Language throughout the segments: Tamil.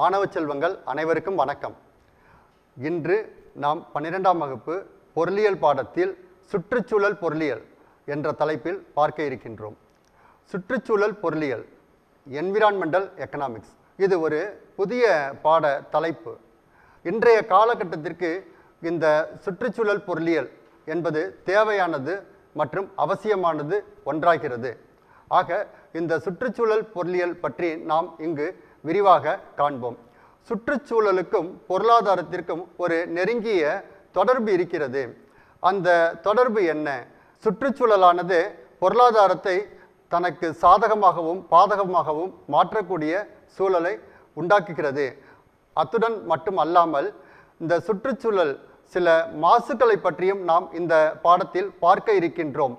மாணவ செல்வங்கள் அனைவருக்கும் வணக்கம். இன்று நாம் பன்னிரெண்டாம் வகுப்பு பொருளியல் பாடத்தில் சுற்றுச்சூழல் பொருளியல் என்ற தலைப்பில் பார்க்க இருக்கின்றோம். சுற்றுச்சூழல் பொருளியல் என்விரான்மெண்டல் எக்கனாமிக்ஸ் இது ஒரு புதிய பாட தலைப்பு. இன்றைய காலகட்டத்திற்கு இந்த சுற்றுச்சூழல் பொருளியல் என்பது தேவையானது மற்றும் அவசியமானது ஒன்றாகிறது. ஆக இந்த சுற்றுச்சூழல் பொருளியல் பற்றி நாம் இங்கு விரிவாக காண்போம். சுற்றுச்சூழலுக்கும் பொருளாதாரத்திற்கும் ஒரு நெருங்கிய தொடர்பு இருக்கிறது. அந்த தொடர்பு என்ன? சுற்றுச்சூழலானது பொருளாதாரத்தை தனக்கு சாதகமாகவும் பாதகமாகவும் மாற்றக்கூடிய சூழலை உண்டாக்குகிறது. அத்துடன் மட்டும் அல்லாமல் இந்த சுற்றுச்சூழல் சில மாசுக்களை பற்றியும் நாம் இந்த பாடத்தில் பார்க்க இருக்கின்றோம்.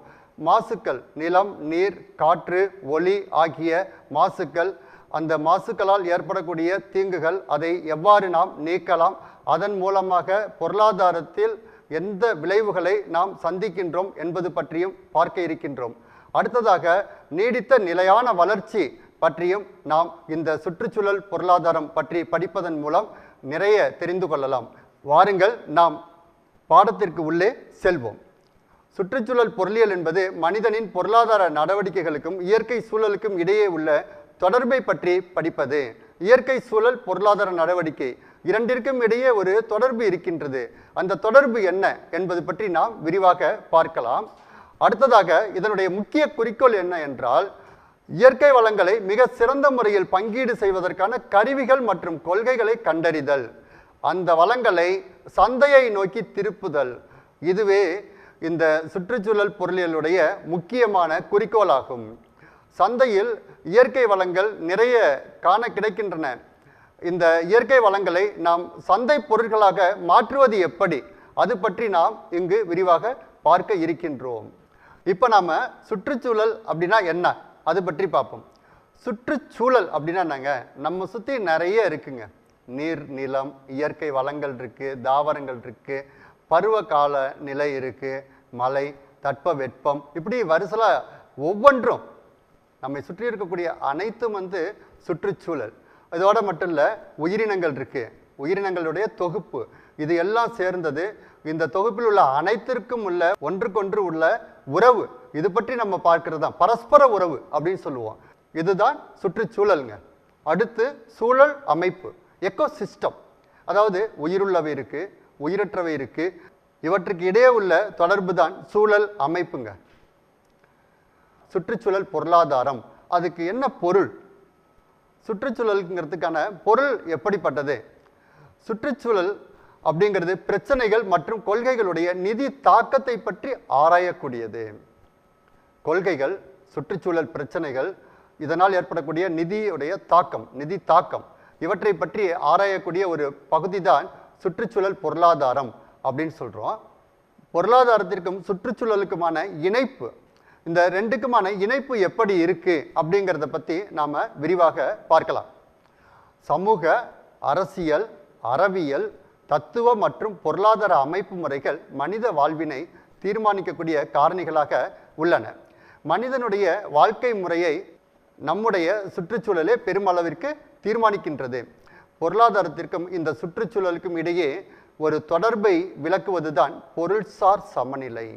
மாசுக்கள் நிலம் நீர் காற்று ஒளி ஆகிய மாசுக்கள் அந்த மாசுக்களால் ஏற்படக்கூடிய தீங்குகள் அதை எவ்வாறு நாம் நீக்கலாம்? அதன் மூலமாக பொருளாதாரத்தில் எந்த விளைவுகளை நாம் சந்திக்கின்றோம் என்பது பற்றியும் பார்க்க இருக்கின்றோம். அடுத்ததாக நீடித்த நிலையான வளர்ச்சி பற்றியும் நாம் இந்த சுற்றுச்சூழல் பொருளாதாரம் பற்றி படிப்பதன் மூலம் நிறைய தெரிந்து கொள்ளலாம். வாருங்கள் நாம் பாடத்திற்கு உள்ளே செல்வோம். சுற்றுச்சூழல் பொருளியல் என்பது மனிதனின் பொருளாதார நடவடிக்கைகளுக்கும் இயற்கை சூழலுக்கும் இடையே உள்ள தொடர்பை பற்றி படிப்பது இயற்கை சூழல் பொருளாதார நடவடிக்கை இரண்டிற்கும் இடையே ஒரு தொடர்பு இருக்கின்றது. அந்த தொடர்பு என்ன என்பது பற்றி நாம் விரிவாக பார்க்கலாம். அடுத்ததாக இதனுடைய முக்கிய குறிக்கோள் என்ன என்றால் இயற்கை வளங்களை மிக சிறந்த முறையில் பங்கீடு செய்வதற்கான கருவிகள் மற்றும் கொள்கைகளை கண்டறிதல். அந்த வளங்களை சந்தையை நோக்கி திருப்புதல். இதுவே இந்த சுற்றுச்சூழல் பொருளியலுடைய முக்கியமான குறிக்கோளாகும். சந்தையில் இயற்கை வளங்கள் நிறைய காண கிடைக்கின்றன. இந்த இயற்கை வளங்களை நாம் சந்தை பொருட்களாக மாற்றுவது எப்படி? அது பற்றி நாம் இங்கு விரிவாக பார்க்க இருக்கின்றோம். இப்போ நாம் சுற்றுச்சூழல் அப்படின்னா என்ன? அது பற்றி பார்ப்போம். சுற்றுச்சூழல் அப்படின்னா என்னங்க? நம்ம சுற்றி நிறைய இருக்குங்க. நீர் நிலம் இயற்கை வளங்கள் இருக்குது தாவரங்கள் இருக்குது பருவ கால நிலை இருக்குது மலை தட்ப வெப்பம் இப்படி வரிசலாக ஒவ்வொன்றும் நம்மை சுற்றி இருக்கக்கூடிய அனைத்தும் வந்து சுற்றுச்சூழல். இதோட மட்டும் இல்லை உயிரினங்கள் இருக்குது உயிரினங்களுடைய தொகுப்பு. இது எல்லாம் சேர்ந்தது இந்த தொகுப்பில் உள்ள அனைத்திற்கும் உள்ள ஒன்றுக்கொன்று உள்ள உறவு. இது பற்றி நம்ம பார்க்கறது தான். பரஸ்பர உறவு அப்படின்னு சொல்லுவோம். இதுதான் சுற்றுச்சூழலுங்க. அடுத்து சூழல் அமைப்பு. எக்கோ சிஸ்டம் அதாவது உயிருள்ளவை இருக்குது உயிரற்றவை இருக்குது இவற்றுக்கு இடையே உள்ள தொடர்பு தான் சூழல் அமைப்புங்க. சுற்றுச்சூழல் பொருளாதாரம். அதுக்கு என்ன பொருள்? சுற்றுச்சூழலுங்கிறதுக்கான பொருள் எப்படிப்பட்டது? சுற்றுச்சூழல் அப்படிங்கிறது பிரச்சனைகள் மற்றும் கொள்கைகளுடைய நிதி தாக்கத்தை பற்றி ஆராயக்கூடியது. கொள்கைகள் சுற்றுச்சூழல் பிரச்சனைகள் இதனால் ஏற்படக்கூடிய நிதியுடைய தாக்கம் நிதி தாக்கம். இவற்றை பற்றி ஆராயக்கூடிய ஒரு பகுதி தான் சுற்றுச்சூழல் பொருளாதாரம் அப்படின்னு சொல்கிறோம் பொருளாதாரத்திற்கும் சுற்றுச்சூழலுக்குமான இணைப்பு இந்த ரெண்டுக்குமான இணைப்பு எப்படி இருக்குது அப்படிங்கிறத பற்றி நாம் விரிவாக பார்க்கலாம். சமூக அரசியல் அறவியல் தத்துவ மற்றும் பொருளாதார அமைப்பு முறைகள் மனித வாழ்வினை தீர்மானிக்கக்கூடிய காரணிகளாக உள்ளன. மனிதனுடைய வாழ்க்கை முறையை நம்முடைய சுற்றுச்சூழலே பெருமளவிற்கு தீர்மானிக்கின்றது. பொருளாதாரத்திற்கும் இந்த சுற்றுச்சூழலுக்கும் இடையே ஒரு தொடர்பை விளக்குவதுதான் பொருள்சார் சமநிலை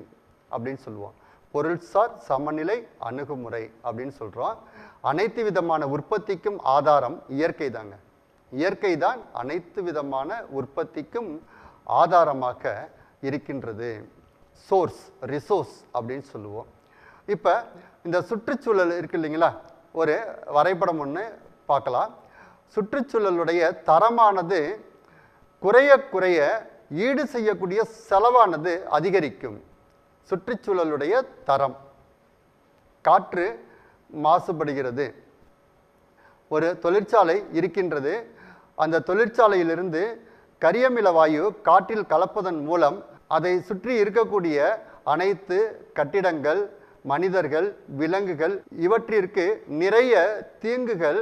அப்படின்னு சொல்லுவோம். பொருள்சார் சமநிலை அணுகுமுறை அப்படின்னு சொல்கிறோம் அனைத்து விதமான உற்பத்திக்கும் ஆதாரம் இயற்கை தாங்க. இயற்கை தான் அனைத்து விதமான உற்பத்திக்கும் ஆதாரமாக இருக்கின்றது. சோர்ஸ் ரிசோர்ஸ் அப்படின்னு சொல்லுவோம். இப்போ இந்த சுற்றுச்சூழல் இருக்கு இல்லைங்களா? ஒரு வரைபடம் ஒன்று பார்க்கலாம். சுற்றுச்சூழலுடைய தரமானது குறைய குறைய ஈடு செய்யக்கூடிய செலவானது அதிகரிக்கும். சுற்றுச்சூழலுடைய தரம். காற்று மாசுபடுகிறது. ஒரு தொழிற்சாலை இருக்கின்றது. அந்த தொழிற்சாலையிலிருந்து கரியமில வாயு காற்றில் கலப்பதன் மூலம் அதை சுற்றி இருக்கக்கூடிய அனைத்து கட்டிடங்கள் மனிதர்கள் விலங்குகள் இவற்றிற்கு நிறைய தீங்குகள்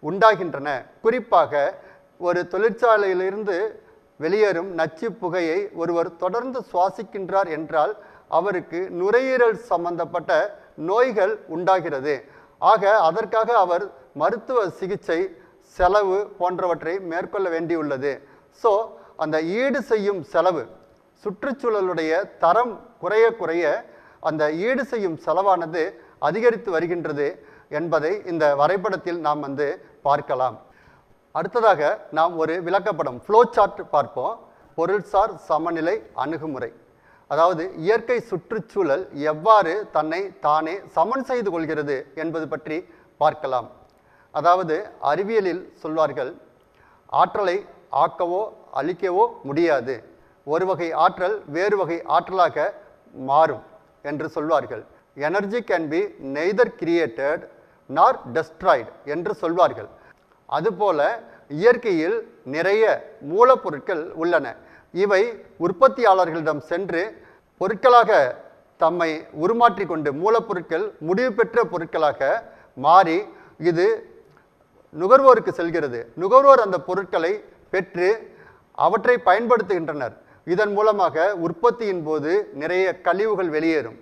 உண்டாகின்றன. குறிப்பாக ஒரு தொழிற்சாலையிலிருந்து வெளியேறும் நச்சு புகையை ஒருவர் தொடர்ந்து சுவாசிக்கின்றார் என்றால் அவருக்கு நுரையீரல் சம்பந்தப்பட்ட நோய்கள் உண்டாகிறது. ஆக அதற்காக அவர் மருத்துவ சிகிச்சை செலவு போன்றவற்றை மேற்கொள்ள வேண்டியுள்ளது. ஸோ அந்த ஈடு செய்யும் செலவு சுற்றுச்சூழலுடைய தரம் குறைய குறைய அந்த ஈடு செய்யும் செலவானது அதிகரித்து வருகின்றது என்பதை இந்த வரைபடத்தில் நாம் வந்து பார்க்கலாம். அடுத்ததாக நாம் ஒரு விளக்கப்படம் ஃப்ளோ சார்ட் பார்ப்போம். பொருள்சார் சமநிலை அணுகுமுறை. அதாவது இயற்கை சுற்றுச்சூழல் எவ்வாறு தன்னை தானே சமன் செய்து கொள்கிறது என்பது பற்றி பார்க்கலாம். அதாவது அறிவியலில் சொல்வார்கள் ஆற்றலை ஆக்கவோ அழிக்கவோ முடியாது. ஒரு வகை ஆற்றல் வேறு வகை ஆற்றலாக மாறும் என்று சொல்வார்கள். Energy can be neither created nor destroyed என்று சொல்வார்கள். அதுபோல இயற்கையில் நிறைய மூலப்பொருட்கள் உள்ளன. இவை உற்பத்தியாளர்களிடம் சென்று பொருட்களாக தம்மை உருமாற்றிக் கொண்டு மூலப்பொருட்கள் முடிவு பெற்ற பொருட்களாக மாறி இது நுகர்வோருக்கு செல்கிறது. நுகர்வோர் அந்த பொருட்களை பெற்று அவற்றை பயன்படுத்துகின்றனர். இதன் மூலமாக உற்பத்தியின் போது நிறைய கழிவுகள் வெளியேறும்.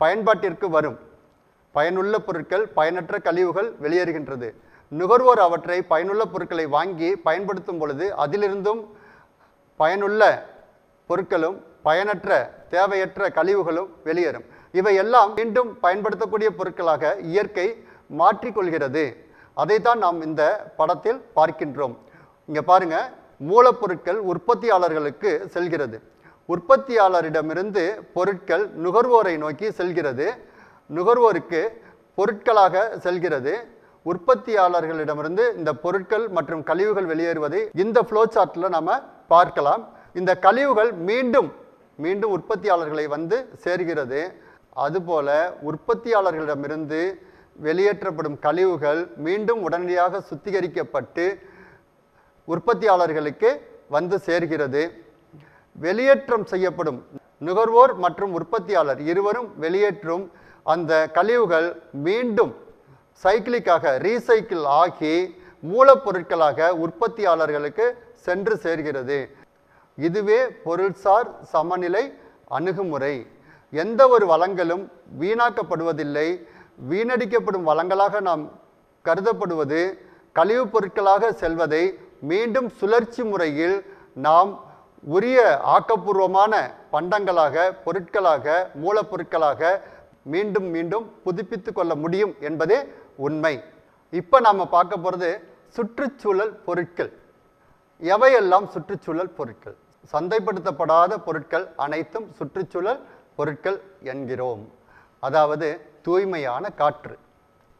பயன்பாட்டிற்கு வரும். பயனுள்ள பொருட்கள் பயனற்ற கழிவுகள் வெளியேறுகின்றது. நுகர்வோர் அவற்றை பயனுள்ள பொருட்களை வாங்கி பயன்படுத்தும் பொழுது அதிலிருந்தும் பயனுள்ள பொருட்களும் பயனற்ற தேவையற்ற கழிவுகளும் வெளியேறும். இவையெல்லாம் மீண்டும் பயன்படுத்தக்கூடிய பொருட்களாக இயற்கை மாற்றிக்கொள்கிறது. அதைத்தான் நாம் இந்த படத்தில் பார்க்கின்றோம். இங்கே பாருங்க மூலப்பொருட்கள் உற்பத்தியாளர்களுக்கு செல்கிறது. உற்பத்தியாளரிடமிருந்து பொருட்கள் நுகர்வோரை நோக்கி செல்கிறது. நுகர்வோருக்கு பொருட்களாக செல்கிறது. உற்பத்தியாளர்களிடமிருந்து இந்த பொருட்கள் மற்றும் கழிவுகள் வெளியேறுவதை இந்த ஃப்ளோ சார்ட்டில் நம்ம பார்க்கலாம். இந்த கழிவுகள் மீண்டும் மீண்டும் உற்பத்தியாளர்களை வந்து சேர்கிறது. அதுபோல உற்பத்தியாளர்களிடமிருந்து வெளியேற்றப்படும் கழிவுகள் மீண்டும் உடனடியாக சுத்திகரிக்கப்பட்டு உற்பத்தியாளர்களுக்கு வந்து சேர்கிறது. வெளியேற்றம் செய்யப்படும் நுகர்வோர் மற்றும் உற்பத்தியாளர் இருவரும் வெளியேற்றும் அந்த கழிவுகள் மீண்டும் சைக்கிளிக்காக ரீசைக்கிள் ஆகி மூலப்பொருட்களாக உற்பத்தியாளர்களுக்கு சென்று சேர்கிறது. இதுவே பொருள்சார் சமநிலை அணுகுமுறை. எந்த ஒரு வளங்களும் வீணாக்கப்படுவதில்லை. வீணடிக்கப்படும் வளங்களாக நாம் கருதப்படுவது கழிவுப் பொருட்களாக செல்வதை மீண்டும் சுழற்சி முறையில் நாம் உரிய ஆக்கப்பூர்வமான பண்டங்களாக பொருட்களாக மூலப்பொருட்களாக மீண்டும் மீண்டும் புதுப்பித்து கொள்ள முடியும் என்பதே உண்மை. இப்போ நாம் பார்க்க போகிறது சுற்றுச்சூழல் பொருட்கள். எவையெல்லாம் சுற்றுச்சூழல் பொருட்கள்? சந்தைப்படுத்தப்படாத பொருட்கள் அனைத்தும் சுற்றுச்சூழல் பொருட்கள் என்கிறோம். அதாவது தூய்மையான காற்று.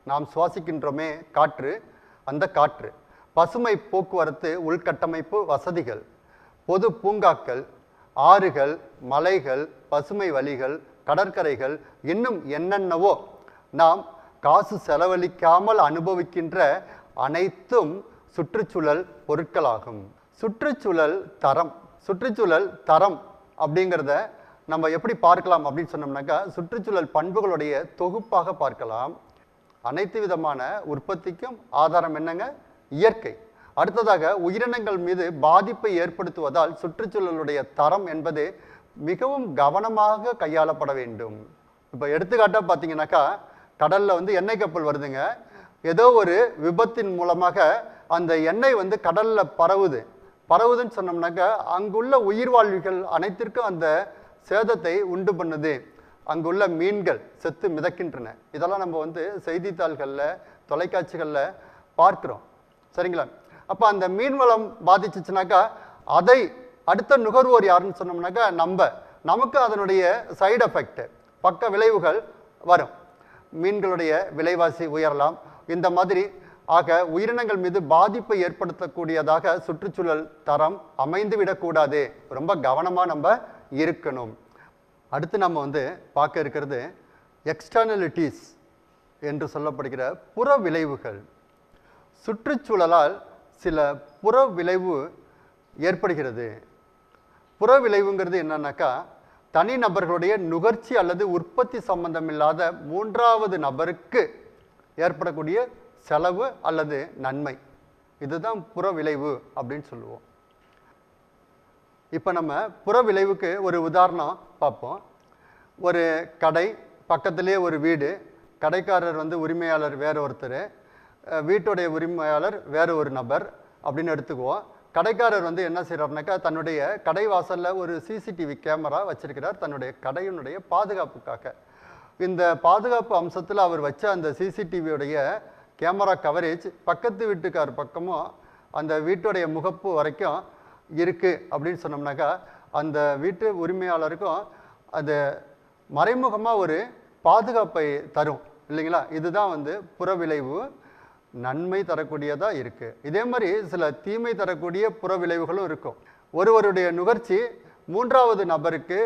நாம் சுவாசிக்கின்றோமே காற்று அந்த காற்று. பசுமை போக்குவரத்து உள்கட்டமைப்பு வசதிகள். பொது பூங்காக்கள் ஆறுகள் மலைகள் பசுமை வழிகள் கடற்கரைகள் இன்னும் என்னென்னவோ நாம் காசு செலவழிக்காமல் அனுபவிக்கின்ற அனைத்தும் சுற்றுச்சூழல் பொருட்களாகும். சுற்றுச்சூழல் தரம். சுற்றுச்சூழல் தரம் அப்படிங்கிறத நம்ம எப்படி பார்க்கலாம் அப்படின்னு சொன்னோம்னாக்கா சுற்றுச்சூழல் பண்புகளுடைய தொகுப்பாக பார்க்கலாம். அனைத்து விதமான உற்பத்திக்கும் ஆதாரம் என்னங்க? இயற்கை. அடுத்ததாக உயிரினங்கள் மீது பாதிப்பை ஏற்படுத்துவதால் சுற்றுச்சூழலுடைய தரம் என்பது மிகவும் கவனமாக கையாளப்பட வேண்டும். இப்போ எடுத்துக்காட்டாக பார்த்தீங்கன்னாக்கா கடலில் வந்து எண்ணெய் கப்பல் வருதுங்க. ஏதோ ஒரு விபத்தின் மூலமாக அந்த எண்ணெய் வந்து கடலில் பரவுது. பரவுதுன்னு சொன்னோம்னாக்கா அங்குள்ள உயிர்வாழ்விகள் அனைத்திற்கும் அந்த சேதத்தை உண்டு பண்ணுது. அங்குள்ள மீன்கள் செத்து மிதக்கின்றன. இதெல்லாம் நம்ம வந்து செய்தித்தாள்களில் தொலைக்காட்சிகளில் பார்க்கிறோம். சரிங்களா? அப்போ அந்த மீன் வளம் பாதிச்சுச்சுனாக்கா அதை அடுத்த நுகர்வோர் யாருன்னு சொன்னோம்னாக்கா நம்ம. நமக்கு அதனுடைய சைடு எஃபெக்ட் பக்க விளைவுகள் வரும். மீன்களுடைய விலைவாசி உயரலாம். இந்த மாதிரி ஆக உயிரினங்கள் மீது பாதிப்பை ஏற்படுத்தக்கூடியதாக சுற்றுச்சூழல் தரம் அமைந்து விடக்கூடாது ரொம்ப கவனமாக நம்ம இருக்கணும். அடுத்து நம்ம வந்து பார்க்க இருக்கிறது எக்ஸ்டர்னலிட்டிஸ் என்று சொல்லப்படுகிற புற விளைவுகள் சுற்றுச்சூழலால் சில புற விளைவு ஏற்படுகிறது. புற விளைவுங்கிறது என்னன்னாக்கா தனி நபர்களுடைய நுகர்ச்சி அல்லது உற்பத்தி சம்பந்தமில்லாத மூன்றாவது நபருக்கு ஏற்படக்கூடிய செலவு அல்லது நன்மை. இதுதான் புற விளைவு அப்படின்னு சொல்லுவோம். இப்போ நம்ம புற விளைவுக்கு ஒரு உதாரணம் பார்ப்போம். ஒரு கடை பக்கத்துலேயே ஒரு வீடு கடைக்காரர் வந்து உரிமையாளர் வேறு ஒருத்தர் வீட்டுடைய உரிமையாளர் வேறு ஒரு நபர் அப்படின்னு எடுத்துக்குவோம். கடைக்காரர் வந்து என்ன செய்கிறாருனாக்கா தன்னுடைய கடை வாசலில் ஒரு சிசிடிவி கேமரா வச்சிருக்கிறார் தன்னுடைய கடையினுடைய பாதுகாப்புக்காக. இந்த பாதுகாப்பு அம்சத்தில் அவர் வச்ச அந்த சிசிடிவியுடைய கேமரா கவரேஜ் பக்கத்து வீட்டுக்கார் பக்கமும் அந்த வீட்டுடைய முகப்பு வரைக்கும் இருக்குது அப்படின்னு சொன்னோம்னாக்கா அந்த வீட்டு உரிமையாளருக்கும் அது மறைமுகமாக ஒரு பாதுகாப்பை தரும் இல்லைங்களா? இதுதான் வந்து புறவிளைவு நன்மை தரக்கூடியதாக இருக்குது இதே மாதிரி சில தீமை தரக்கூடிய புறவிளைவுகளும் இருக்கும். ஒருவருடைய நுகர்ச்சி மூன்றாவது நபருக்கு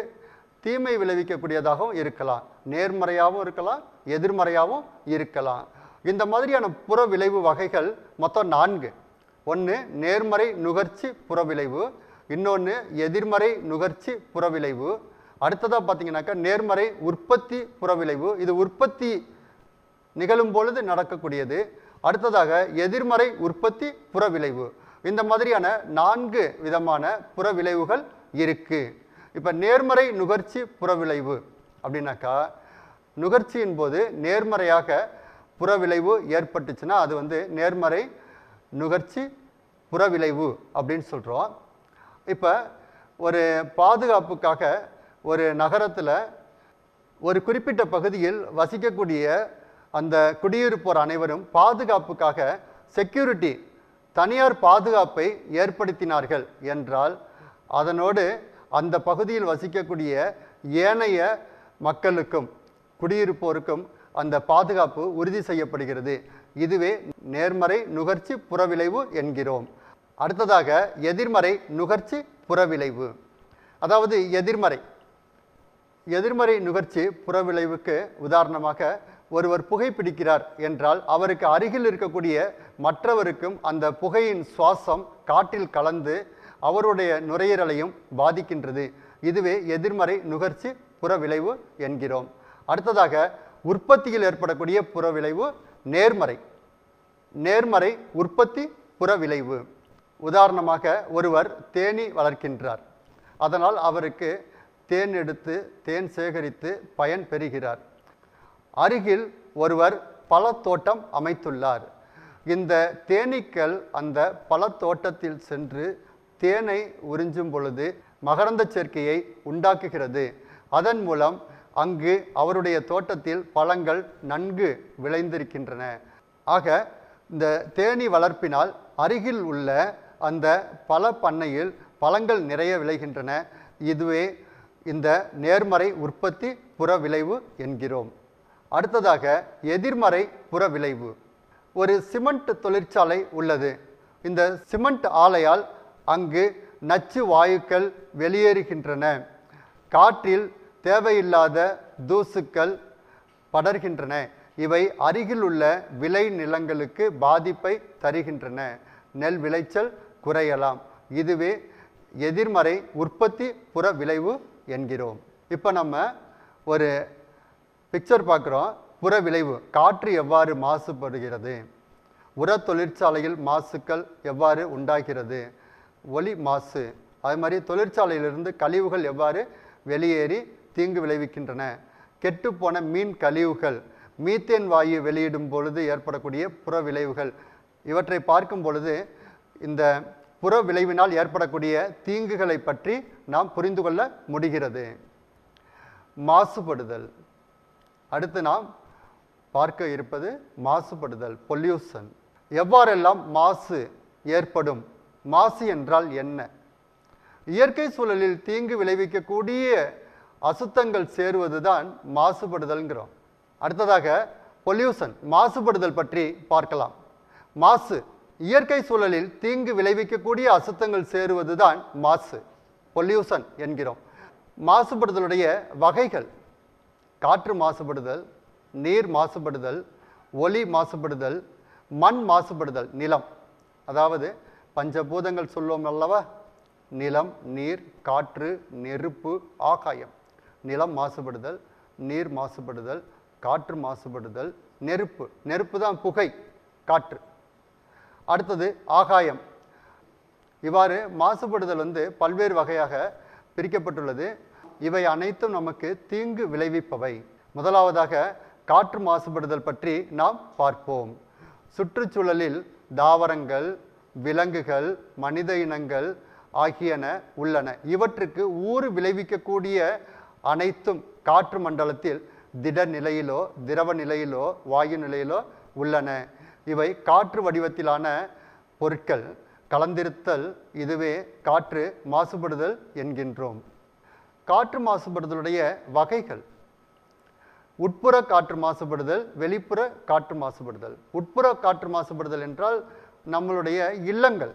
தீமை விளைவிக்கக்கூடியதாகவும் இருக்கலாம். நேர்மறையாகவும் இருக்கலாம் எதிர்மறையாகவும் இருக்கலாம். இந்த மாதிரியான புற விளைவு வகைகள் மொத்தம் நான்கு. ஒன்று நேர்மறை நுகர்ச்சி புறவிளைவு இன்னொன்று எதிர்மறை நுகர்ச்சி புறவிளைவு. அடுத்ததாக பார்த்தீங்கன்னாக்கா நேர்மறை உற்பத்தி புறவிளைவு. இது உற்பத்தி நிகழும் பொழுது நடக்கக்கூடியது. அடுத்ததாக எதிர்மறை உற்பத்தி புறவிளைவு. இந்த மாதிரியான நான்கு விதமான புறவிளைவுகள் இருக்குது இப்போ நேர்மறை நுகர்ச்சி புறவிளைவு அப்படின்னாக்கா நுகர்ச்சியின் போது நேர்மறையாக புறவிளைவு ஏற்பட்டுச்சுன்னா அது வந்து நேர்மறை நுகர்ச்சி புறவிளைவு அப்படின்னு சொல்கிறோம் இப்போ ஒரு பாதுகாப்புக்காக ஒரு நகரத்தில் ஒரு குறிப்பிட்ட பகுதியில் வசிக்கக்கூடிய அந்த குடியிருப்போர் அனைவரும் பாதுகாப்புக்காக செக்யூரிட்டி தனியார் பாதுகாப்பை ஏற்படுத்தினார்கள் என்றால் அதனோடு அந்த பகுதியில் வசிக்கக்கூடிய ஏனைய மக்களுக்கும் குடியிருப்போருக்கும் அந்த பாதுகாப்பு உறுதி செய்யப்படுகிறது. இதுவே நேர்மறை நுகர்ச்சி புறவிளைவு என்கிறோம். அடுத்ததாக எதிர்மறை நுகர்ச்சி புறவிளைவு. அதாவது எதிர்மறை. எதிர்மறை நுகர்ச்சி புறவிளைவுக்கு உதாரணமாக ஒருவர் புகைப்பிடிக்கிறார் என்றால் அவருக்கு அருகில் இருக்கக்கூடிய மற்றவருக்கும் அந்த புகையின் சுவாசம் காற்றில் கலந்து அவருடைய நுரையீரலையும் பாதிக்கின்றது. இதுவே எதிர்மறை நுகர்ச்சி புறவிளைவு என்கிறோம். அடுத்ததாக உற்பத்தியில் ஏற்படக்கூடிய புறவிளைவு நேர்மறை. நேர்மறை உற்பத்தி புறவிளைவு. உதாரணமாக ஒருவர் தேனீ வளர்க்கின்றார். அதனால் அவருக்கு தேன் எடுத்து தேன் சேகரித்து பயன் பெறுகிறார். அருகில் ஒருவர் பழத்தோட்டம் அமைத்துள்ளார். இந்த தேனீக்கள் அந்த பழத்தோட்டத்தில் சென்று தேனை உறிஞ்சும் பொழுது மகரந்த சேர்க்கையை உண்டாக்குகிறது. அதன் மூலம் அங்கு அவருடைய தோட்டத்தில் பழங்கள் நன்கு விளைந்திருக்கின்றன. ஆக இந்த தேனீ வளர்ப்பினால் அருகில் உள்ள அந்த பல பண்ணையில் பழங்கள் நிறைய விளைகின்றன. இதுவே இந்த நேர்மறை உற்பத்தி புற விளைவு என்கிறோம். அடுத்ததாக எதிர்மறை புற விளைவு ஒரு சிமெண்ட் தொழிற்சாலை உள்ளது. இந்த சிமெண்ட் ஆலையால் அங்கு நச்சு வாயுக்கள் வெளியேறுகின்றன. காற்றில் தேவையில்லாத தூசுக்கள் படர்கின்றன. இவை அருகில் உள்ள விளை நிலங்களுக்கு பாதிப்பை தருகின்றன. நெல் விளைச்சல் குறையலாம். இதுவே எதிர்மறை உற்பத்தி புற விளைவு என்கிறோம். இப்போ நம்ம ஒரு பிக்சர் பார்க்குறோம். புற விளைவு காற்று எவ்வாறு மாசுபடுகிறது? உர தொழிற்சாலையில் மாசுக்கள் எவ்வாறு உண்டாகிறது? ஒளி மாசு. அது மாதிரி தொழிற்சாலையிலிருந்து கழிவுகள் எவ்வாறு வெளியேறி தீங்கு விளைவிக்கின்றன. கெட்டுப்போன மீன் கழிவுகள் மீத்தேன் வாயு வெளியிடும் பொழுது ஏற்படக்கூடிய புற விளைவுகள். இவற்றை பார்க்கும் பொழுது இந்த புற விளைவினால் ஏற்படக்கூடிய தீங்குகளை பற்றி நாம் புரிந்து கொள்ள முடிகிறது. மாசுபடுதல். அடுத்து நாம் பார்க்க இருப்பது மாசுபடுதல் பொல்யூஷன் எவ்வாறெல்லாம் மாசு ஏற்படும்? மாசு என்றால் என்ன? இயற்கை சூழலில் தீங்கு விளைவிக்கக்கூடிய அசுத்தங்கள் சேருவது தான் மாசுபடுதல்ங்கிறோம். அடுத்ததாக பொல்யூஷன் மாசுபடுதல் பற்றி பார்க்கலாம். மாசு இயற்கை சூழலில் தீங்கு விளைவிக்கக்கூடிய அசுத்தங்கள் சேருவது தான் மாசு பொல்யூஷன் என்கிறோம். மாசுபடுதலுடைய வகைகள் காற்று மாசுபடுதல் நீர் மாசுபடுதல் ஒலி மாசுபடுதல் மண் மாசுபடுதல் நிலம். அதாவது பஞ்சபூதங்கள் சொல்லுவோம் அல்லவா? நிலம் நீர் காற்று நெருப்பு ஆகாயம். நிலம் மாசுபடுதல் நீர் மாசுபடுதல் காற்று மாசுபடுதல் நெருப்பு. நெருப்பு தான் புகை காற்று. அடுத்தது ஆகாயம். இவ்வாறு மாசுபடுதல் வந்து பல்வேறு வகையாக பிரிக்கப்பட்டுள்ளது. இவை அனைத்தும் நமக்கு தீங்கு விளைவிப்பவை. முதலாவதாக காற்று மாசுபடுதல் பற்றி நாம் பார்ப்போம். சுற்றுச்சூழலில் தாவரங்கள் விலங்குகள் மனித இனங்கள் ஆகியன உள்ளன. இவற்றுக்கு ஊறு விளைவிக்கக்கூடிய அனைத்தும் காற்று மண்டலத்தில் திட நிலையிலோ திரவ நிலையிலோ வாயு நிலையிலோ உள்ளன. இவை காற்று வடிவத்திலான பொருட்கள். கலந்திருத்தல் இதுவே காற்று மாசுபடுதல் என்கின்றோம். காற்று மாசுபடுதலுடைய வகைகள். உட்புற காற்று மாசுபடுதல் வெளிப்புற காற்று மாசுபடுதல். உட்புற காற்று மாசுபடுதல் என்றால் நம்மளுடைய இல்லங்கள்.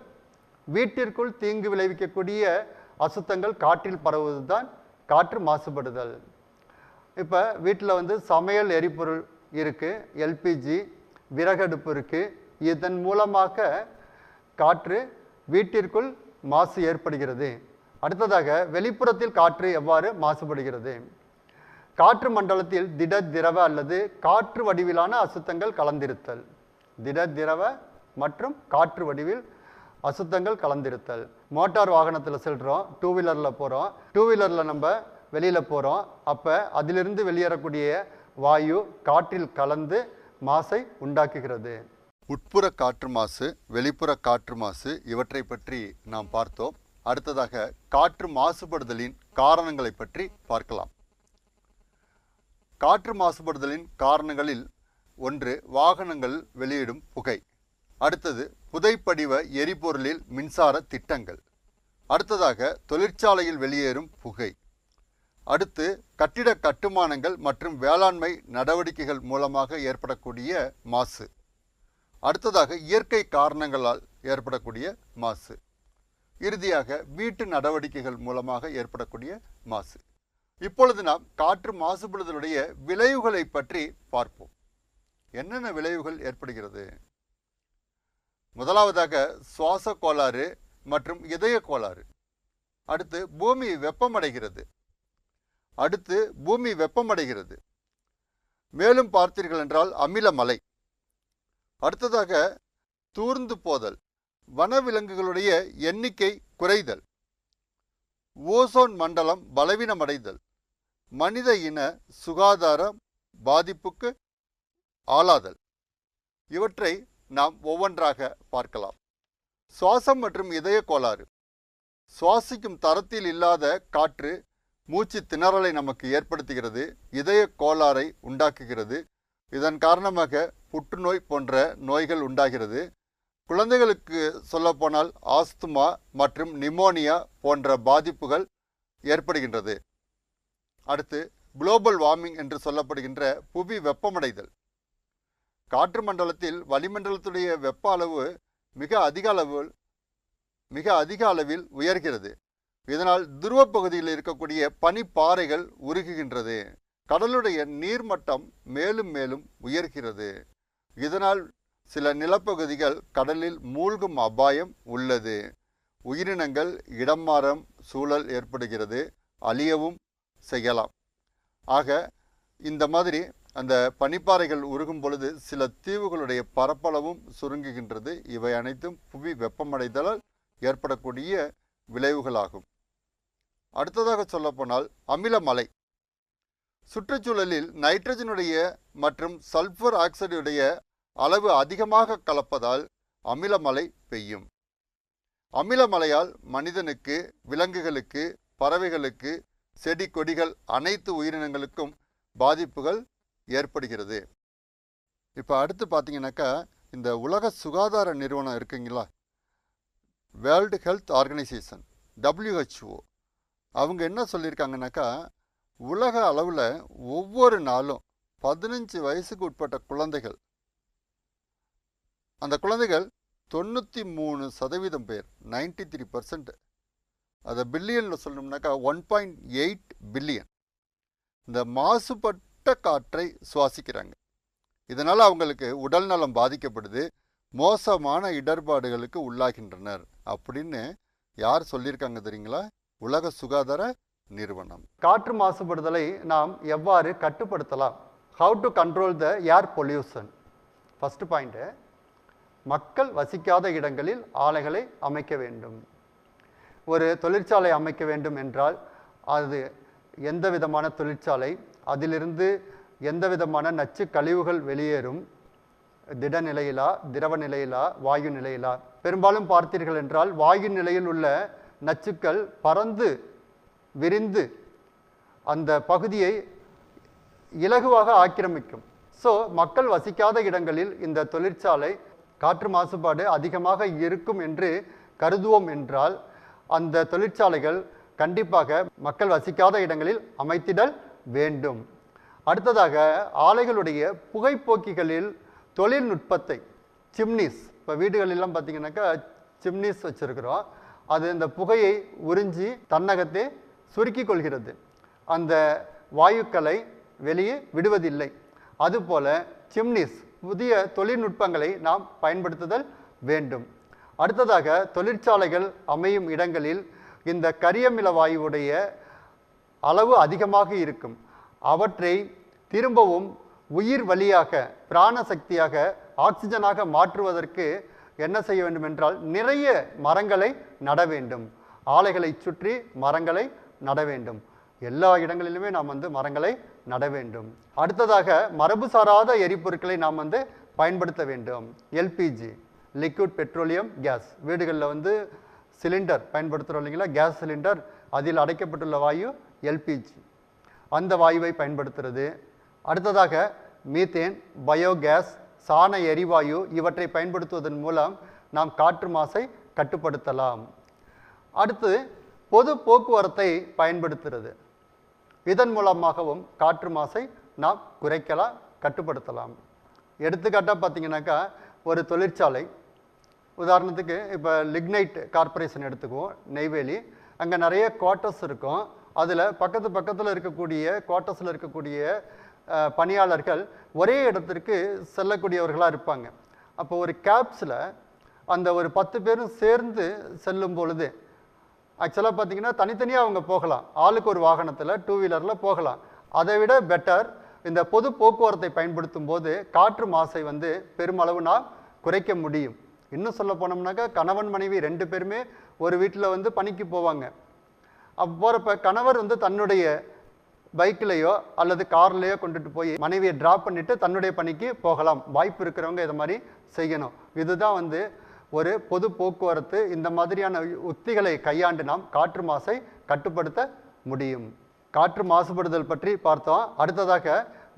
வீட்டிற்குள் தீங்கு விளைவிக்கக்கூடிய அசுத்தங்கள் காற்றில் பரவுவது தான் காற்று மாசுபடுதல். இப்போ வீட்டில் வந்து சமையல் எரிபொருள் இருக்குது எல்பிஜி விறகடுப்பு இருக்குது இதன் மூலமாக காற்று வீட்டிற்குள் மாசு ஏற்படுகிறது. அடுத்ததாக வெளிப்புறத்தில் காற்று எவ்வாறு மாசுபடுகிறது? காற்று மண்டலத்தில் திட திரவ அல்லது காற்று வடிவிலான அசுத்தங்கள் கலந்திருத்தல். திட திரவ மற்றும் காற்று வடிவில் அசுத்தங்கள் கலந்திருத்தல். மோட்டார் வாகனத்தில் செல்கிறோம் டூ வீலரில் போகிறோம் டூ வீலரில் நம்ம வெளியில் போகிறோம் அப்போ அதிலிருந்து வெளியேறக்கூடிய வாயு காற்றில் கலந்து மாசை உண்டாக்குகிறது. உட்புற காற்று மாசு வெளிப்புற காற்று மாசு இவற்றை பற்றி நாம் பார்த்தோம். அடுத்ததாக காற்று மாசுபடுதலின் காரணங்களை பற்றி பார்க்கலாம். காற்று மாசுபடுதலின் காரணங்களில் ஒன்று வாகனங்கள் வெளியிடும் புகை. அடுத்தது புதைப்படிவ எரிபொருளில் மின்சார திட்டங்கள். அடுத்ததாக தொழிற்சாலையில் வெளியேறும் புகை. அடுத்து கட்டிட கட்டுமானங்கள் மற்றும் வேளாண்மை நடவடிக்கைகள் மூலமாக ஏற்படக்கூடிய மாசு. அடுத்ததாக இயற்கை காரணங்களால் ஏற்படக்கூடிய மாசு. இறுதியாக வீட்டு நடவடிக்கைகள் மூலமாக ஏற்படக்கூடிய மாசு. இப்பொழுது நாம் காற்று மாசுபடுதலுடைய விளைவுகளை பற்றி பார்ப்போம். என்னென்ன விளைவுகள் ஏற்படுகிறது? முதலாவதாக சுவாச கோளாறு மற்றும் இதய கோளாறு. அடுத்து பூமி வெப்பமடைகிறது. அடுத்து பூமி வெப்பமடைகிறது. மேலும் பார்த்தீர்கள் என்றால் அமில மலை அடுத்ததாக தூர்ந்து போதல் வனவிலங்குகளுடைய எண்ணிக்கை குறைதல் ஓசோன் மண்டலம் பலவீனமடைதல் மனித இன சுகாதார பாதிப்புக்கு ஆளாதல். இவற்றை நாம் ஒவ்வொன்றாக பார்க்கலாம். சுவாசம் மற்றும் இதய கோளாறு. சுவாசிக்கும் தரத்தில் இல்லாத காற்று மூச்சு திணறலை நமக்கு ஏற்படுத்துகிறது இதய கோளாறை உண்டாக்குகிறது. இதன் காரணமாக புற்றுநோய் போன்ற நோய்கள் உண்டாகிறது. குழந்தைகளுக்கு சொல்லப்போனால் ஆஸ்துமா மற்றும் நிமோனியா போன்ற பாதிப்புகள் ஏற்படுகின்றது. அடுத்து குளோபல் வார்மிங் என்று சொல்லப்படுகின்ற புவி வெப்பமடைதல். காற்று மண்டலத்தில் வளிமண்டலத்துடைய வெப்ப அளவு மிக அதிக அளவில் மிக அதிக அளவில் உயர்கிறது. இதனால் துருவ பகுதியில் இருக்கக்கூடிய பனிப்பாறைகள் உருகுகின்றது. கடலுடைய நீர்மட்டம் மேலும் மேலும் உயர்கிறது. இதனால் சில நிலப்பகுதிகள் கடலில் மூழ்கும் அபாயம் உள்ளது. உயிரினங்கள் இடம் மாறம் சூழல் ஏற்படுகிறது. அழியவும் செய்யலாம். ஆக இந்த மாதிரி அந்த பனிப்பாறைகள் உருகும் பொழுது சில தீவுகளுடைய பரப்பளவும் சுருங்குகின்றது. இவை அனைத்தும் புவி வெப்பமடைதலால் ஏற்படக்கூடிய விளைவுகளாகும். அடுத்ததாக சொல்லப்போனால் அமிலமலை. சுற்றுச்சூழலில் நைட்ரஜனுடைய மற்றும் சல்ஃபர் ஆக்சைடுடைய அளவு அதிகமாக கலப்பதால் அமிலமலை பெய்யும். அமிலமலையால் மனிதனுக்கு விலங்குகளுக்கு பறவைகளுக்கு செடி கொடிகள் அனைத்து உயிரினங்களுக்கும் பாதிப்புகள் ஏற்படுகிறது. இப்போ அடுத்து பார்த்தீங்கன்னாக்கா இந்த உலக சுகாதார நிறுவனம் இருக்குங்களா? வேர்ல்டு ஹெல்த் ஆர்கனைசேஷன் டபிள்யூஹெச்ஓ அவங்க என்ன சொல்லியிருக்காங்கனாக்கா உலக அளவில் ஒவ்வொரு நாளும் பதினஞ்சு வயசுக்கு உட்பட்ட குழந்தைகள் அந்த குழந்தைகள் தொண்ணூற்றி மூணு சதவீதம் பேர் நைன்டி த்ரீ பர்சன்ட் அதை பில்லியனில் சொல்லணும்னாக்கா ஒன் பாயிண்ட் எயிட் பில்லியன் இந்த கெட்ட காற்றை சுவாசிக்கிறாங்க. இதனால் அவங்களுக்கு உடல் நலம் பாதிக்கப்படுது மோசமான இடர்பாடுகளுக்கு உள்ளாகின்றனர் அப்படின்னு யார் சொல்லியிருக்காங்க தெரியுங்களா? உலக சுகாதார நிறுவனம். காற்று மாசுபடுதலை நாம் எவ்வாறு கட்டுப்படுத்தலாம்? How to control the air pollution first point மக்கள் வசிக்காத இடங்களில் ஆலைகளை அமைக்க வேண்டும். ஒரு தொழிற்சாலை அமைக்க வேண்டும் என்றால் அது எந்த விதமான தொழிற்சாலை? அதிலிருந்து எந்த விதமான நச்சு கழிவுகள் வெளியேறும்? திட நிலையிலா திரவ நிலையிலா வாயு நிலையிலா பெரும்பாலும் பார்த்தீர்கள் என்றால் வாயு நிலையில் உள்ள நச்சுக்கள் பறந்து விரிந்து அந்த பகுதியை இலகுவாக ஆக்கிரமிக்கும். ஸோ மக்கள் வசிக்காத இடங்களில் இந்த தொழிற்சாலை காற்று மாசுபாடு அதிகமாக இருக்கும் என்று கருதுவோம் என்றால் அந்த தொழிற்சாலைகள் கண்டிப்பாக மக்கள் வசிக்காத இடங்களில் அமைத்திடல் வேண்டும். அடுத்ததாக ஆலைகளுடைய புகைப்போக்கிகளில் தொழில்நுட்பத்தை சிம்னிஸ் இப்போ வீடுகளெல்லாம் பார்த்தீங்கன்னாக்கா சிம்னிஸ் வச்சுருக்கிறோம். அது இந்த புகையை உறிஞ்சி தன்னகத்தே சுருக்கி கொள்கிறது. அந்த வாயுக்களை வெளியே விடுவதில்லை. அதுபோல சிம்னிஸ் புதிய தொழில்நுட்பங்களை நாம் பயன்படுத்துதல் வேண்டும். அடுத்ததாக தொழிற்சாலைகள் அமையும் இடங்களில் இந்த கரியமில வாயுவுடைய அளவு அதிகமாக இருக்கும். அவற்றை திரும்பவும் உயிர் வழியாக பிராண சக்தியாக ஆக்சிஜனாக மாற்றுவதற்கு என்ன செய்ய வேண்டும் என்றால் நிறைய மரங்களை நட வேண்டும். ஆலைகளை சுற்றி மரங்களை நட வேண்டும். எல்லா இடங்களிலுமே நாம் வந்து மரங்களை நட வேண்டும். அடுத்ததாக மரபு சாராத எரிபொருட்களை நாம் வந்து பயன்படுத்த வேண்டும். LPG liquid petroleum gas. வீடுகளில் வந்து சிலிண்டர் பயன்படுத்துகிறோம் இல்லைங்களா? கேஸ் சிலிண்டர் அதில் அடைக்கப்பட்டுள்ள வாயு எல்பிஜி. அந்த வாயுவை பயன்படுத்துறது. அடுத்ததாக மீத்தேன் பயோகேஸ் சாண எரிவாயு இவற்றை பயன்படுத்துவதன் மூலம் நாம் காற்று மாசை கட்டுப்படுத்தலாம். அடுத்து பொது போக்குவரத்தை பயன்படுத்துறது. இதன் மூலமாகவும் காற்று மாசை நாம் குறைக்கலாம் கட்டுப்படுத்தலாம். எடுத்துக்காட்டாக பார்த்தீங்கன்னாக்கா ஒரு தொழிற்சாலை. உதாரணத்துக்கு இப்போ லிக்னைட் கார்ப்பரேஷன் எடுத்துக்குவோம் நெய்வேலி. அங்கே நிறைய குவார்ட்டர்ஸ் இருக்கும். அதில் பக்கத்து பக்கத்தில் இருக்கக்கூடிய குவார்ட்டர்ஸில் இருக்கக்கூடிய பணியாளர்கள் ஒரே இடத்திற்கு செல்லக்கூடியவர்களாக இருப்பாங்க. அப்போ ஒரு கேப்ஸில் அந்த ஒரு பத்து பேரும் சேர்ந்து செல்லும் பொழுது ஆக்சுவலாக பார்த்தீங்கன்னா தனித்தனியாக அவங்க போகலாம். ஆளுக்கு ஒரு வாகனத்தில் டூ வீலரில் போகலாம். அதை விட பெட்டர் இந்த பொது போக்குவரத்தை பயன்படுத்தும் போது காற்று மாசை வந்து பெருமளவு நாம் குறைக்க முடியும். இன்னும் சொல்ல போனோம்னாக்கா கணவன் மனைவி ரெண்டு பேருமே ஒரு வீட்டில் வந்து பணிக்கு போவாங்க. அப்போ போகிறப்ப கணவர் வந்து தன்னுடைய பைக்லேயோ அல்லது கார்லேயோ கொண்டுட்டு போய் மனைவியை ட்ராப் பண்ணிவிட்டு தன்னுடைய பணிக்கு போகலாம். வாய்ப்பு இருக்கிறவங்க இதை மாதிரி செய்யணும். இதுதான் வந்து ஒரு பொது போக்குவரத்து இந்த மாதிரியான உத்திகளை கையாண்டு நாம் காற்று மாசை கட்டுப்படுத்த முடியும். காற்று மாசுபடுதல் பற்றி பார்த்தோம். அடுத்ததாக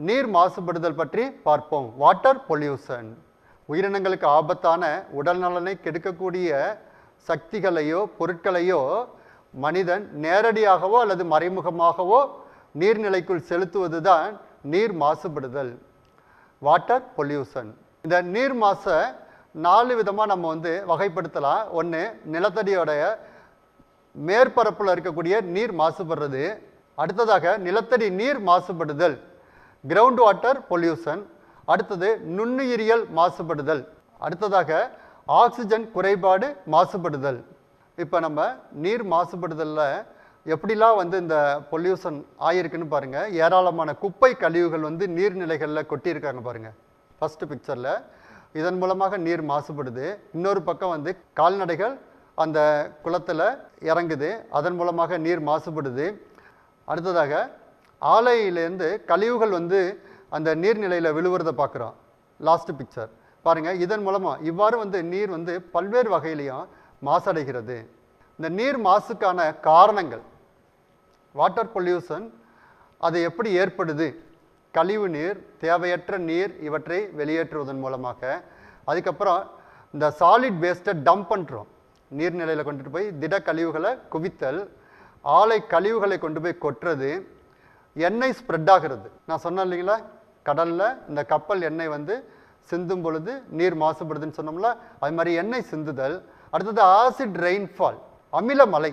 நீர் மாசுபடுதல் பற்றி பார்ப்போம். வாட்டர் பொல்யூஷன் உயிரினங்களுக்கு ஆபத்தான உடல் நலனை கெடுக்கக்கூடிய சக்திகளையோ பொருட்களையோ மனிதன் நேரடியாகவோ அல்லது மறைமுகமாகவோ நீர்நிலைக்குள் செலுத்துவது தான் நீர் மாசுபடுதல். வாட்டர் பொல்யூஷன் இந்த நீர் மாசை நாலு விதமாக நம்ம வந்து வகைப்படுத்தலாம். ஒன்று நிலத்தடியோடைய மேற்பரப்பில் இருக்கக்கூடிய நீர் மாசுபடுறது. அடுத்ததாக நிலத்தடி நீர் மாசுபடுதல். கிரவுண்ட் வாட்டர் பொல்யூஷன் அடுத்தது நுண்ணுயிரியல் மாசுபடுதல். அடுத்ததாக ஆக்சிஜன் குறைபாடு மாசுபடுதல். இப்போ நம்ம நீர் மாசுபடுதலில் எப்படிலாம் வந்து இந்த பொல்யூஷன் ஆயிருக்குன்னு பாருங்கள் ஏராளமான குப்பை கழிவுகள் வந்து நீர்நிலைகளில் கொட்டியிருக்காங்க பாருங்கள் ஃபஸ்ட்டு பிக்சரில் இதன் மூலமாக நீர் மாசுபடுது. இன்னொரு பக்கம் வந்து கால்நடைகள் அந்த குளத்தில் இறங்குது. அதன் மூலமாக நீர் மாசுபடுது. அடுத்ததாக ஆலையிலேருந்து கழிவுகள் வந்து அந்த நீர்நிலையில் விழுவுறதை பார்க்குறோம் லாஸ்ட்டு பிக்சர் பாருங்கள் இதன் மூலமாக இவ்வாறு வந்து நீர் வந்து பல்வேறு வகையிலையும் மாசடைகிறது. இந்த நீர் மாசுக்கான காரணங்கள். வாட்டர் பொல்யூஷன் அது எப்படி ஏற்படுது? கழிவு நீர் தேவையற்ற நீர் இவற்றை வெளியேற்றுவதன் மூலமாக. அதுக்கப்புறம் இந்த சாலிட் வேஸ்ட்டை டம்ப் பண்ணுறோம் நீர்நிலையில் கொண்டுட்டு போய் திட கழிவுகளை குவித்தல் ஆலை கழிவுகளை கொண்டு போய் கொட்டுறது எண்ணெய் ஸ்ப்ரெட் ஆகிறது. நான் சொன்னேன் இல்லைங்களா? கடலில் இந்த கப்பல் எண்ணெய் வந்து சிந்தும் பொழுது நீர் மாசுபடுதுன்னு சொன்னோம்ல அது மாதிரி எண்ணெய் சிந்துதல் அடுத்தது ஆசிட் ரெயின்ஃபால் அமில மலை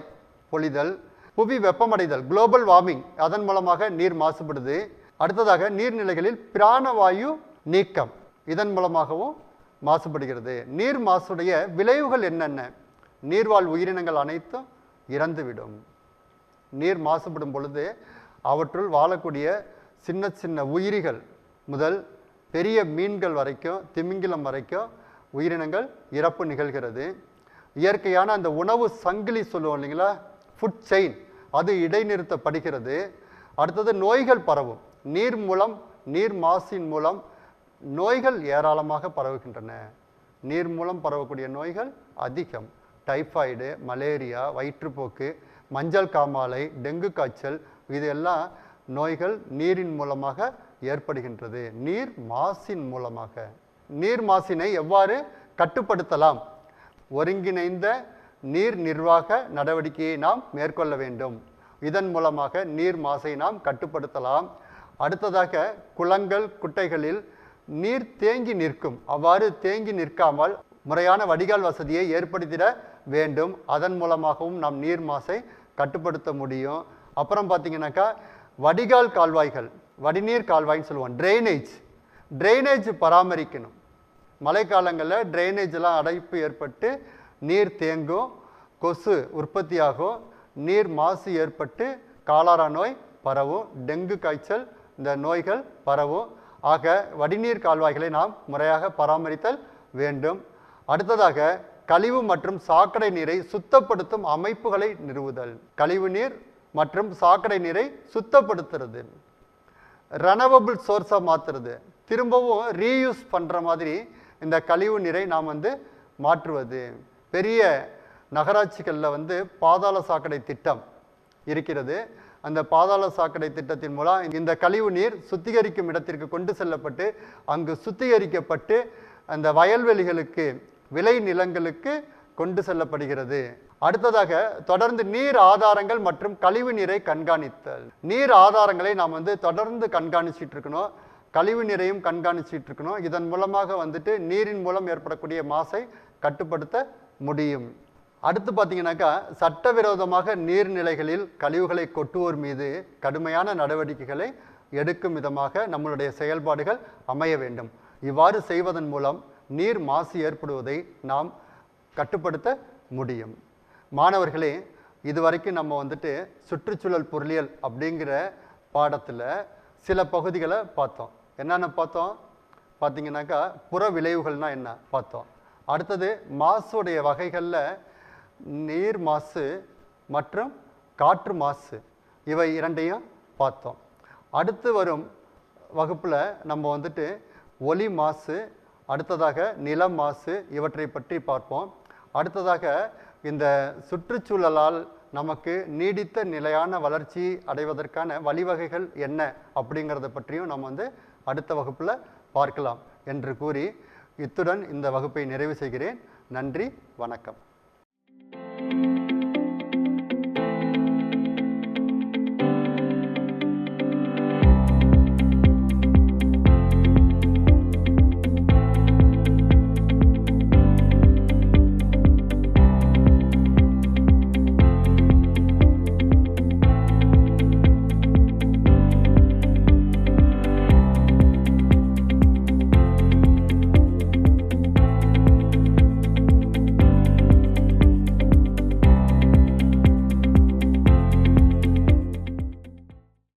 பொழிதல் புவி வெப்பமடைதல் குளோபல் வார்மிங் அதன் மூலமாக நீர் மாசுபடுது. அடுத்ததாக நீர்நிலைகளில் பிராணவாயு நீக்கம் இதன் மூலமாகவும் மாசுபடுகிறது. நீர் மாசுடைய விளைவுகள் என்னென்ன? நீர்வாழ் உயிரினங்கள் அனைத்தும் இறந்துவிடும். நீர் மாசுபடும் பொழுது அவற்றுள் வாழக்கூடிய சின்ன சின்ன உயிரிகள் முதல் பெரிய மீன்கள் வரைக்கும் திமிங்கிலம் வரைக்கும் உயிரினங்கள் இறப்பு நிகழ்கிறது. இயற்கையான அந்த உணவு சங்கிலி சொல்லுவோம் இல்லைங்களா? ஃபுட் செயின் அது இடைநிறுத்தப்படுகிறது. அடுத்தது நோய்கள் பரவும். நீர் மூலம் நீர் மாசின் மூலம் நோய்கள் ஏராளமாக பரவுகின்றன. நீர் மூலம் பரவக்கூடிய நோய்கள் அதிகம். டைஃபாய்டு மலேரியா வயிற்றுப்போக்கு மஞ்சள் காமாலை டெங்கு காய்ச்சல் இது எல்லாம் நோய்கள் நீரின் மூலமாக ஏற்படுகின்றது. நீர் மாசின் மூலமாக. நீர் மாசினை எவ்வாறு கட்டுப்படுத்தலாம்? ஒருங்கிணைந்த நீர் நிர்வாக நடவடிக்கையை நாம் மேற்கொள்ள வேண்டும். இதன் மூலமாக நீர் மாசை நாம் கட்டுப்படுத்தலாம். அடுத்ததாக குளங்கள் குட்டைகளில் நீர் தேங்கி நிற்கும். அவ்வாறு தேங்கி நிற்காமல் முறையான வடிகால் வசதியை ஏற்படுத்திட வேண்டும். அதன் மூலமாகவும் நாம் நீர் மாசை கட்டுப்படுத்த முடியும். அப்புறம் பார்த்தீங்கன்னாக்கா வடிகால் கால்வாய்கள் வடிநீர் கால்வாய்ன்னு சொல்லுவோம். ட்ரைனேஜ் ட்ரைனேஜ் பராமரிக்கணும். மழைக்காலங்களில் ட்ரைனேஜெலாம் அடைப்பு ஏற்பட்டு நீர் தேங்கும் கொசு உற்பத்தியாகும் நீர் மாசு ஏற்பட்டு காலாரா நோய் பரவும் டெங்கு காய்ச்சல் இந்த நோய்கள் பரவும். ஆக வடிநீர் கால்வாய்களை நாம் முறையாக பராமரித்தல் வேண்டும். அடுத்ததாக கழிவு மற்றும் சாக்கடை நீரை சுத்தப்படுத்தும் அமைப்புகளை நிறுவுதல். கழிவு நீர் மற்றும் சாக்கடை நீரை சுத்தப்படுத்துறது. ரெனவபிள் சோர்ஸாக மாற்றுறது திரும்பவும் ரீயூஸ் பண்ணுற மாதிரி இந்த கழிவு நீரை நாம் வந்து மாற்றுவது. பெரிய நகராட்சிகளில் வந்து பாதாள சாக்கடை திட்டம் இருக்கிறது. அந்த பாதாள சாக்கடை திட்டத்தின் மூலம் இந்த கழிவு நீர் சுத்திகரிக்கும் இடத்திற்கு கொண்டு செல்லப்பட்டு அங்கு சுத்திகரிக்கப்பட்டு அந்த வயல்வெளிகளுக்கு விளை நிலங்களுக்கு கொண்டு செல்லப்படுகிறது. அடுத்ததாக தொடர்ந்து நீர் ஆதாரங்கள் மற்றும் கழிவு நீரை கண்காணித்தல். நீர் ஆதாரங்களை நாம் வந்து தொடர்ந்து கண்காணிச்சிட்டு இருக்கணும். கழிவு நீரையும் கண்காணிச்சிட்டு இருக்கணும் இதன் மூலமாக வந்துட்டு நீரின் மூலம் ஏற்படக்கூடிய மாசை கட்டுப்படுத்த முடியும். அடுத்து பார்த்தீங்கன்னாக்கா சட்டவிரோதமாக நீர்நிலைகளில் கழிவுகளை கொட்டுவோர் மீது கடுமையான நடவடிக்கைகளை எடுக்கும் விதமாக நம்மளுடைய செயல்பாடுகள் அமைய வேண்டும். இவ்வாறு செய்வதன் மூலம் நீர் மாசு ஏற்படுவதை நாம் கட்டுப்படுத்த முடியும். மாணவர்களே இதுவரைக்கும் நம்ம வந்துட்டு சுற்றுச்சூழல் பொருளியல் அப்படிங்கிற பாடத்தில் சில பகுதிகளை பார்த்தோம். என்னென்ன பார்த்தோம். பார்த்தீங்கன்னாக்கா புற விளைவுகள்னா என்ன பார்த்தோம். அடுத்தது மாசுடைய வகைகளில் நீர் மாசு மற்றும் காற்று மாசு. இவை இரண்டையும் பார்த்தோம். அடுத்து வரும் வகுப்பில் நம்ம வந்துட்டு ஒலி மாசு அடுத்ததாக நில மாசு இவற்றை பற்றி பார்ப்போம். அடுத்ததாக இந்த சுற்றுச்சூழலால் நமக்கு நீடித்த நிலையான வளர்ச்சி அடைவதற்கான வழிவகைகள் என்ன அப்படிங்கிறத பற்றியும் நம்ம வந்து அடுத்த வகுப்பில் பார்க்கலாம் என்று கூறி இத்துடன் இந்த வகுப்பை நிறைவு செய்கிறேன். நன்றி வணக்கம்.